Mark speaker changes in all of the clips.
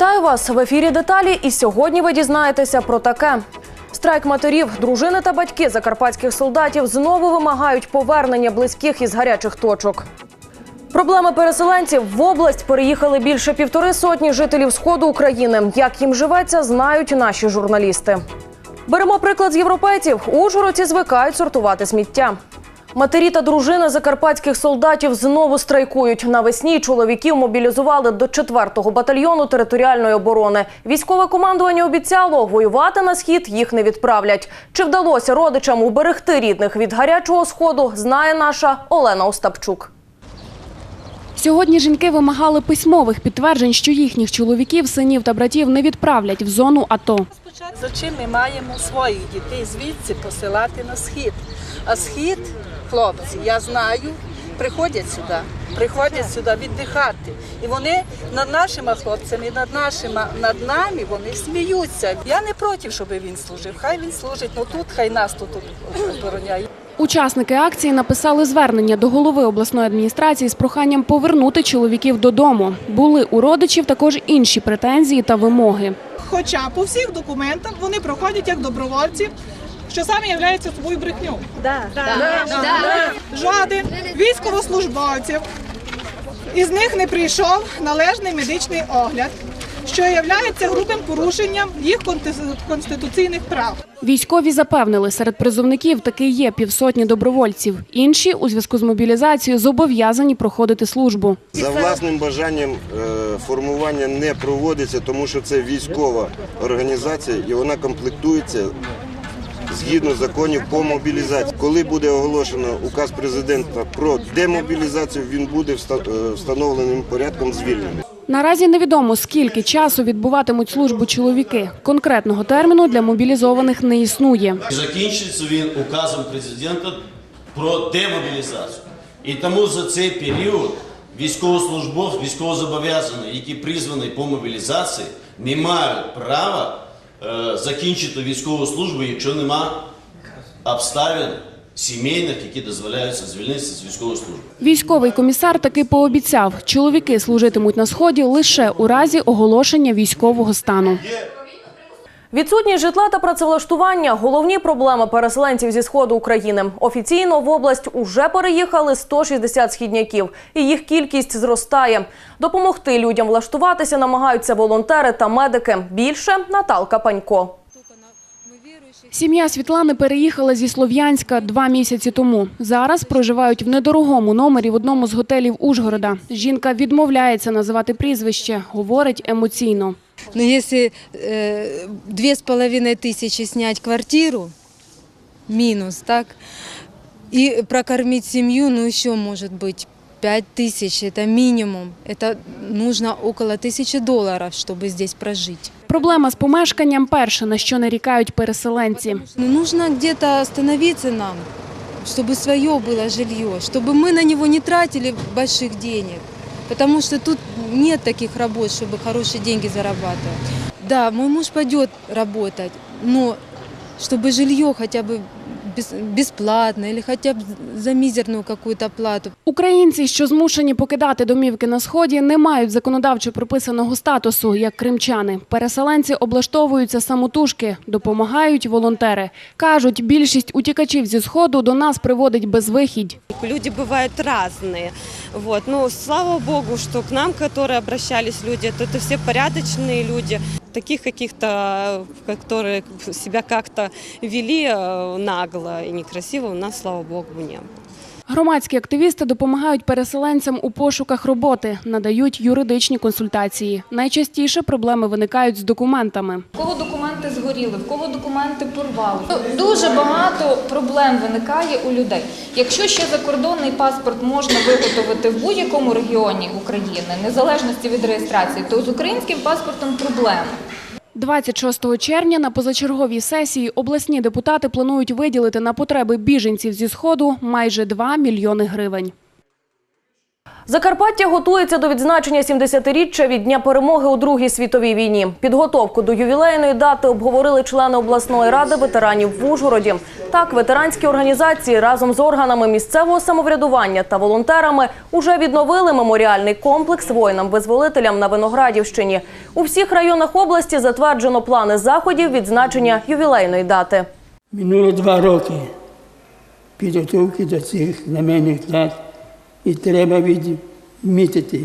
Speaker 1: Вітаю вас в ефірі Деталі. І сьогодні ви дізнаєтеся про таке. Страйк матерів, дружини та батьки закарпатських солдатів знову вимагають повернення близьких із гарячих точок. Проблеми переселенців в область переїхали більше півтори сотні жителів сходу України. Як їм живеться, знають наші журналісти. Беремо приклад з європейців. Ужгородці звикають сортувати сміття. Матері та дружини закарпатських солдатів знову страйкують. Навесні чоловіків мобілізували до 4-го батальйону територіальної оборони. Військове командування обіцяло, воювати на схід їх не відправлять. Чи вдалося родичам уберегти рідних від гарячого сходу, знає наша Олена Остапчук.
Speaker 2: Сьогодні жінки вимагали письмових підтверджень, що їхніх чоловіків, синів та братів не відправлять в зону АТО.
Speaker 3: За чим ми маємо своїх дітей звідси посилати на схід? А схід, хлопці, я знаю, приходять сюди, приходять сюди віддихати. І вони над нашими хлопцями, над нашими, над нами вони сміються. Я не проти, щоб він служив. Хай він служить, ну тут, хай нас тут обороняє.
Speaker 2: Учасники акції написали звернення до голови обласної адміністрації з проханням повернути чоловіків додому. Були у родичів також інші претензії та вимоги.
Speaker 4: Хоча по всіх документах вони проходять як добровольці, що саме є собою брехню. Жоден військовослужбовців із них не прийшов належний медичний огляд, що є грубим порушенням їх конституційних прав.
Speaker 2: Військові запевнили, серед призовників таки є півсотні добровольців. Інші у зв'язку з мобілізацією зобов'язані проходити службу.
Speaker 5: За власним бажанням е, формування не проводиться, тому що це військова організація і вона комплектується згідно законів по мобілізації. Коли буде оголошено указ президента про демобілізацію, він буде е, встановленим порядком звільнений.
Speaker 2: Наразі невідомо, скільки часу відбуватимуть службу чоловіки. Конкретного терміну для мобілізованих не існує.
Speaker 6: Закінчиться він указом президента про демобілізацію. І тому за цей період військовослужбовці, військовозобов'язані, які призвані по мобілізації, не мають права закінчити військову службу, якщо нема обставин сімейних, які дозволяються звільнитися з військової служби.
Speaker 2: Військовий комісар таки пообіцяв, чоловіки служитимуть на сході лише у разі оголошення військового стану.
Speaker 1: Відсутність житла та працевлаштування головні проблеми переселенців зі сходу України. Офіційно в область уже переїхали 160 східняків, і їх кількість зростає. Допомогти людям влаштуватися намагаються волонтери та медики. Більше Наталка Панько.
Speaker 2: Сім'я Світлани переїхала зі Слов'янська два місяці тому. Зараз проживають в недорогому номері в одному з готелів Ужгорода. Жінка відмовляється називати прізвище, говорить емоційно.
Speaker 7: Но если э, две с половиной тысячи снять квартиру, минус, так, и прокормить семью, ну еще может быть пять тысяч, это минимум. Это нужно около тысячи долларов, чтобы здесь прожить.
Speaker 2: Проблема з помешканням перше, на що нарікають переселенці.
Speaker 7: Ну, нужно где-то остановиться нам, чтобы свое было жилье, чтобы мы на него не тратили больших денег. Потому что тут нет таких работ, чтобы хорошие деньги зарабатывать. Да, мой муж пойдет работать, но чтобы жилье хотя бы бес- бесплатно или хотя бы за мизерную какую-то плату.
Speaker 2: Українці, що змушені покидати домівки на сході, не мають законодавчо прописаного статусу, як кримчани. Переселенці облаштовуються самотужки, допомагають волонтери. кажуть, більшість утікачів зі сходу до нас приводить безвихідь.
Speaker 8: Люди бывают разные. Вот. Но слава богу, что к нам, которые обращались люди, то это все порядочные люди. Таких каких-то, которые себя как-то вели э, нагло и некрасиво, у нас, слава богу, не было.
Speaker 2: Громадські активісти допомагають переселенцям у пошуках роботи, надають юридичні консультації. Найчастіше проблеми виникають з документами.
Speaker 9: В кого документи згоріли, в кого документи порвали. Дуже багато проблем виникає у людей. Якщо ще закордонний паспорт можна виготовити в будь-якому регіоні України, незалежності від реєстрації, то з українським паспортом проблема.
Speaker 2: 26 червня на позачерговій сесії обласні депутати планують виділити на потреби біженців зі сходу майже 2 мільйони гривень.
Speaker 1: Закарпаття готується до відзначення 70-річчя від Дня перемоги у Другій світовій війні. Підготовку до ювілейної дати обговорили члени обласної ради ветеранів в Ужгороді. Так, ветеранські організації разом з органами місцевого самоврядування та волонтерами уже відновили меморіальний комплекс воїнам-визволителям на Виноградівщині. У всіх районах області затверджено плани заходів відзначення ювілейної дати.
Speaker 10: Минуло два роки підготовки до цих знаменних дат, і треба відмітити,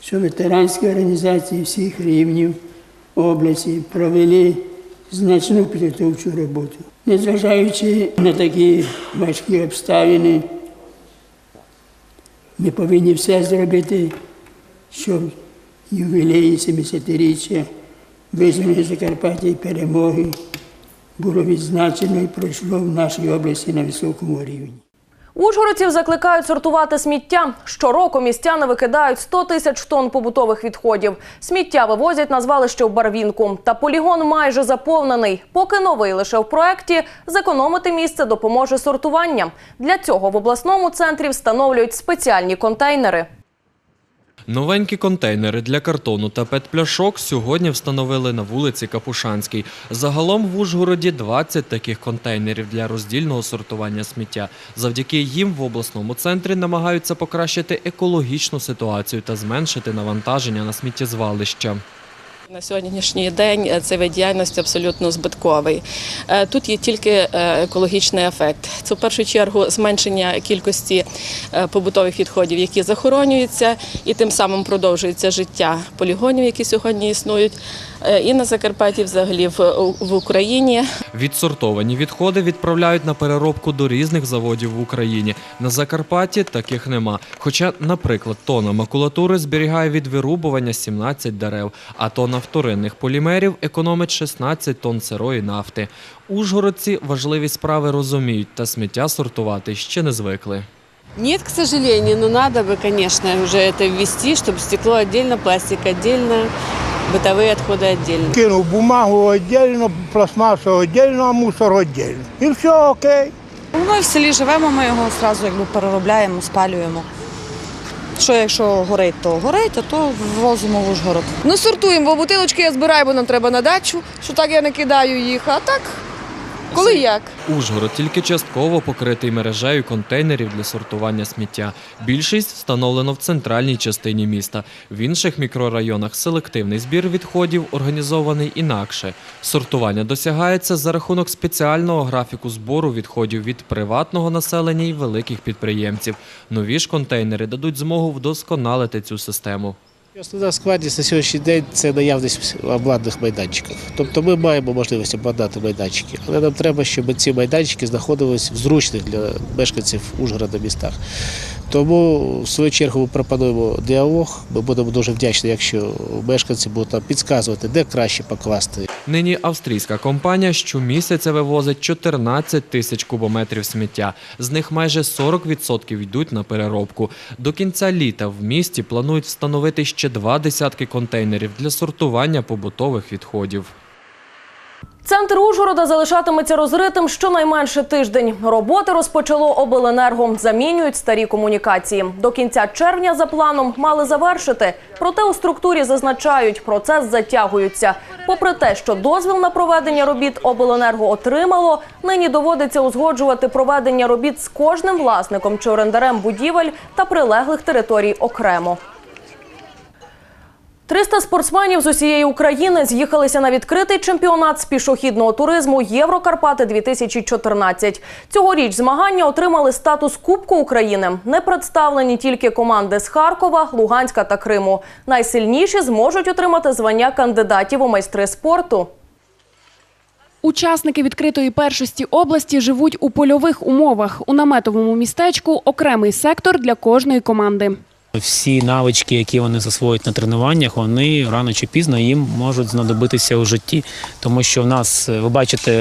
Speaker 10: що ветеранські організації всіх рівнів області провели значну підготовчу роботу. Незважаючи на такі важкі обставини, ми повинні все зробити, щоб ювілеї 70-річчя визволення Закарпаття і перемоги було відзначено і пройшло в нашій області на високому рівні.
Speaker 1: Ужгородців закликають сортувати сміття. Щороку містяни викидають 100 тисяч тонн побутових відходів. Сміття вивозять на звалище в Барвінку. Та полігон майже заповнений. Поки новий лише в проекті, зекономити місце допоможе сортування. Для цього в обласному центрі встановлюють спеціальні контейнери.
Speaker 11: Новенькі контейнери для картону та петпляшок сьогодні встановили на вулиці Капушанській. Загалом в Ужгороді 20 таких контейнерів для роздільного сортування сміття. Завдяки їм в обласному центрі намагаються покращити екологічну ситуацію та зменшити навантаження на сміттєзвалища.
Speaker 12: На сьогоднішній день е, цей вид діяльності абсолютно збитковий. Е, Тут є тільки е, екологічний ефект. Це в першу чергу зменшення кількості побутових відходів, які захоронюються, і тим самим продовжується життя полігонів, які сьогодні існують, і на Закарпатті, взагалі в, в Україні.
Speaker 11: Відсортовані відходи відправляють на переробку до різних заводів в Україні. На Закарпатті таких нема. Хоча, наприклад, тонна макулатури зберігає від вирубування 17 дерев, а тонна вторинних полімерів економить 16 тонн сирої нафти. Ужгородці важливі справи розуміють та сміття сортувати ще не звикли.
Speaker 13: Нет, к сожалению, но надо бы, конечно, уже это ввести, чтобы стекло отдельно, пластик отдельно, бытовые отходы отдельно.
Speaker 14: Кинув бумагу віддільно, пластмасу віддільно, а мусор віддільно. І все окей.
Speaker 15: Ми в селі живемо, ми його одразу якби переробляємо, спалюємо. Що якщо горить, то горить, а то ввозимо в Ужгород.
Speaker 16: Ну, сортуємо, бо бутилочки я збираю, бо нам треба на дачу, що так я не кидаю їх, а так, коли як.
Speaker 11: Ужгород тільки частково покритий мережею контейнерів для сортування сміття. Більшість встановлено в центральній частині міста. В інших мікрорайонах селективний збір відходів організований інакше. Сортування досягається за рахунок спеціального графіку збору відходів від приватного населення і великих підприємців. Нові ж контейнери дадуть змогу вдосконалити цю систему.
Speaker 17: Основна складність на сьогоднішній день це наявність обладнаних майданчиків. Тобто ми маємо можливість обладнати майданчики, але нам треба, щоб ці майданчики знаходились в зручних для мешканців Ужгорода містах. Тому, в свою чергу, ми пропонуємо діалог. Ми будемо дуже вдячні, якщо мешканці будуть нам підказувати, де краще покласти.
Speaker 11: Нині австрійська компанія щомісяця вивозить 14 тисяч кубометрів сміття. З них майже 40% йдуть на переробку. До кінця літа в місті планують встановити ще два десятки контейнерів для сортування побутових відходів.
Speaker 1: Центр Ужгорода залишатиметься розритим щонайменше тиждень. Роботи розпочало обленерго. Замінюють старі комунікації. До кінця червня за планом мали завершити. Проте у структурі зазначають, процес затягується. Попри те, що дозвіл на проведення робіт обленерго отримало, нині доводиться узгоджувати проведення робіт з кожним власником чи орендарем будівель та прилеглих територій окремо. 300 спортсменів з усієї України з'їхалися на відкритий чемпіонат з пішохідного туризму Єврокарпати-2014. Цьогоріч змагання отримали статус Кубку України. Не представлені тільки команди з Харкова, Луганська та Криму. Найсильніші зможуть отримати звання кандидатів у майстри спорту.
Speaker 2: Учасники відкритої першості області живуть у польових умовах. У наметовому містечку окремий сектор для кожної команди.
Speaker 18: Всі навички, які вони засвоюють на тренуваннях, вони рано чи пізно їм можуть знадобитися у житті, тому що в нас, ви бачите,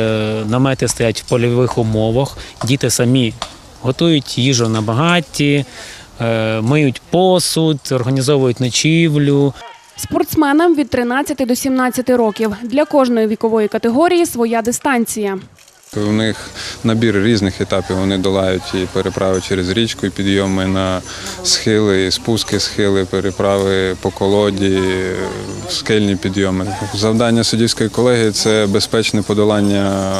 Speaker 18: намети стоять в польових умовах, діти самі готують їжу на багатті, е, миють посуд, організовують ночівлю.
Speaker 2: Спортсменам від 13 до 17 років. Для кожної вікової категорії своя дистанція.
Speaker 19: У них набір різних етапів. Вони долають і переправи через річку, і підйоми на схили, і спуски схили, переправи по колоді, скельні підйоми. Завдання суддівської колегії це безпечне подолання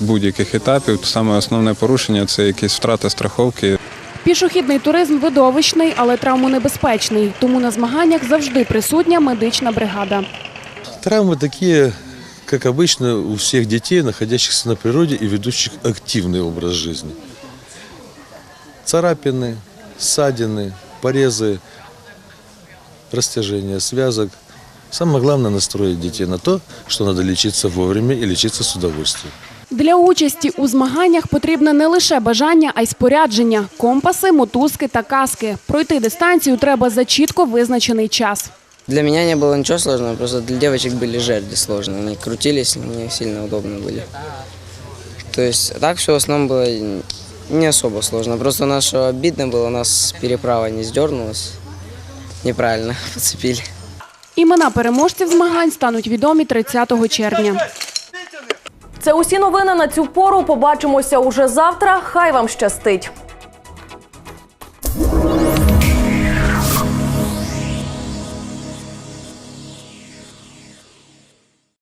Speaker 19: будь-яких етапів. Саме основне порушення це якісь втрата страховки.
Speaker 2: Пішохідний туризм видовищний, але травмонебезпечний. Тому на змаганнях завжди присутня медична бригада.
Speaker 20: Травмы такие, как обычно у всех детей, находящихся на природе и ведущих активный образ жизни. Царапины, ссадины, порезы, растяжение связок. Самое главное настроить детей на то, что надо лечиться вовремя и лечиться с удовольствием.
Speaker 2: Для участі у змаганнях потрібне не лише бажання, а й спорядження – компаси, мотузки та каски. Пройти дистанцію треба за чітко визначений час.
Speaker 21: Для меня не было ничего сложного, просто для девочек были жерди сложные. Они крутились, мне сильно удобно были. То есть а так все в основном было не особо сложно. Просто у нас что обидно было, у нас переправа не сдернулась. Неправильно подцепили.
Speaker 2: Імена переможців змагань стануть відомі 30 червня.
Speaker 1: Це усі новини на цю пору. Побачимося уже завтра. Хай вам щастить.